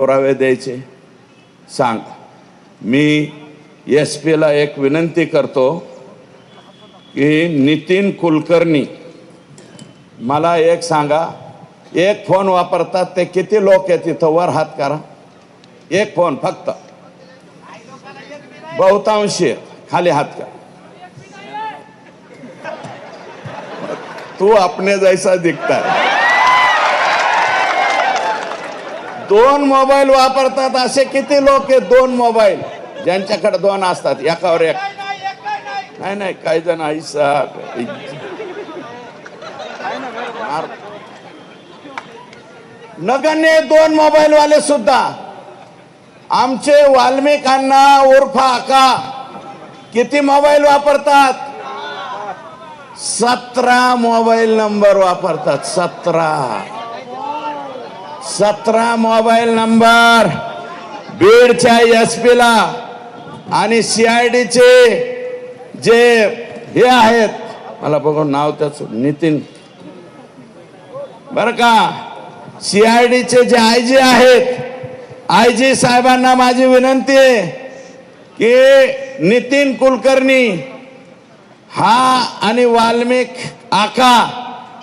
पुरावे द्यायचे. सांग. मी एस पीला एक विनंती करतो की नितीन कुलकर्णी मला एक सांगा. एक फोन वापरतात ते किती लोक आहेत तिथं वर हात करा. एक फोन फक्त. बहुतांशी खाली हात करा. तू आपणे जैसा दिखता है दोन मोबाईल वापरतात असे किती लोक आहेत दोन मोबाईल? ज्यांच्याकडे दोन असतात एकावर एक. नाही नाही काही जण ऐसा नगण्य दोन मोबाईल वाले सुद्धा. आमचे वाल्मिकांना उर्फ आका किती मोबाईल वापरतात? सतरा मोबाईल नंबर वापरतात सतरा. सतरा मोबाईल नंबर बीडच्या एस पीला आणि सीआयडीचे जे हे आहेत मला बघून नाव त्याच नितीन. बर का? सीआयडीचे जे आय जी आहेत आय जी साहेबांना माझी विनंती आहे की नितीन कुलकर्णी हा आणि वाल्मिक आका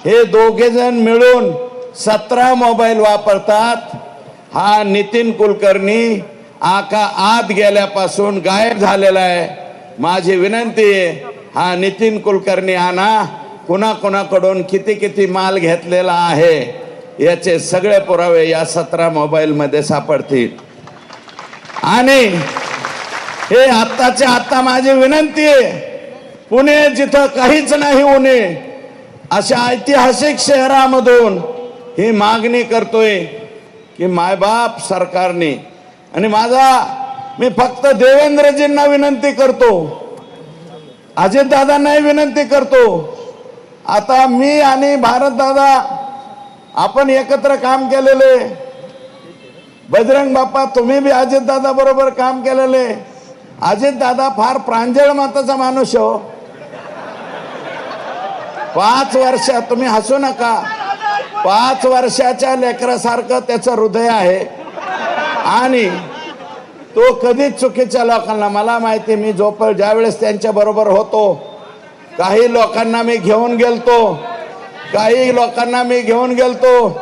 हे दोघे जण मिळून सतरा मोबाईल वापरतात. हा नितीन कुलकर्णी आका आत गेल्यापासून गायब झालेला आहे. माझी विनंती आहे हा नितीन कुलकर्णी आणा. कुणाकुणाकडून किती किती माल घेतलेला आहे याचे सगळे पुरावे या सतरा मोबाईलमध्ये सापडतील. आणि हे आत्ताच्या आत्ता माझी विनंती आहे पुणे जिथं काहीच नाही उणे अशा ऐतिहासिक शहरामधून ही मागणी करतोय की मायबाप सरकारने. आणि माझा मी फक्त देवेंद्रजींना विनंती करतो. अजितदादांनाही विनंती करतो. आता मी आणि भारतदादा आपण एकत्र काम केलेले. बजरंग बाप्पा तुम्ही बी अजितदादा बरोबर काम केलेले. अजितदादा फार प्रांजळ मताचा माणूस हो. पाच वर्ष तुम्ही हसू नका. पाच वर्षाच्या लेकरासारखं त्याचं हृदय आहे. आणि तो कधीच चुकीच्या लोकांना मला माहिती मी जोपर ज्यावेळेस त्यांच्या बरोबर होतो काही लोकांना मी घेऊन गेलतो काही लोकांना मी घेऊन गेलतो.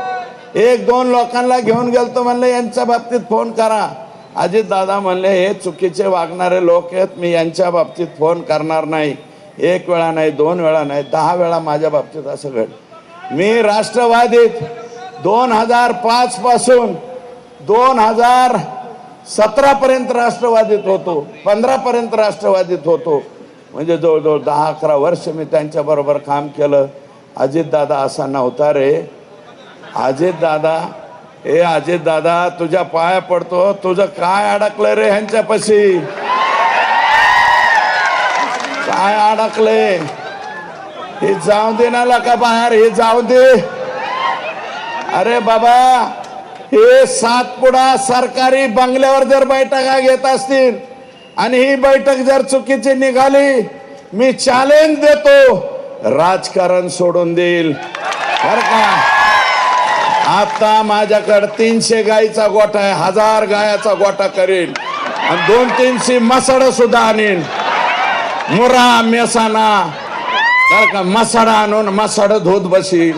एक दोन लोकांना घेऊन गेलतो म्हणले यांच्या बाबतीत फोन करा. अजित दादा म्हणले हे चुकीचे वागणारे लोक आहेत मी यांच्या बाबतीत फोन करणार नाही. एक वेळा नाही दोन वेळा नाही दहा वेळा माझ्या बाबतीत असं घड मी राष्ट्रवादीत दोन हजार पाच पासून दोन हजार सतरा पर्यंत राष्ट्रवादीत होतो पंधरा पर्यंत राष्ट्रवादीत होतो. म्हणजे जवळजवळ दहा अकरा वर्ष मी त्यांच्या बरोबर काम केलं. अजितदादा असा नव्हता रे. अजितदादा हे अजितदादा तुझ्या पाया पडतो तुझं काय अडकलं रे ह्यांच्यापाशी? काय अडकले हे जाऊ दे ना का बाहेर हे जाऊ दे. अरे बाबा हे सातपुडा सरकारी बंगल्यावर जर बैठका घेत असतील आणि ही बैठक जर चुकीची निघाली मी चॅलेंज देतो. राजकारण सोडून देईल. बर का? आता माझ्याकडे तीनशे गाईचा गोठा आहे हजार गायाचा गोठा करीन. आणि दोन तीनशे मसड सुद्धा आणीन. मुरा मेसाना बर का मसाडा आणून मसाड धुत बसील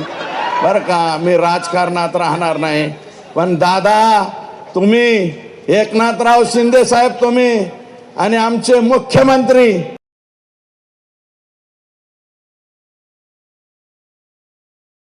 बर का मी राजकारणात राहणार नाही. पण दादा तुम्ही एकनाथराव शिंदे साहेब तुम्ही आणि आमचे मुख्यमंत्री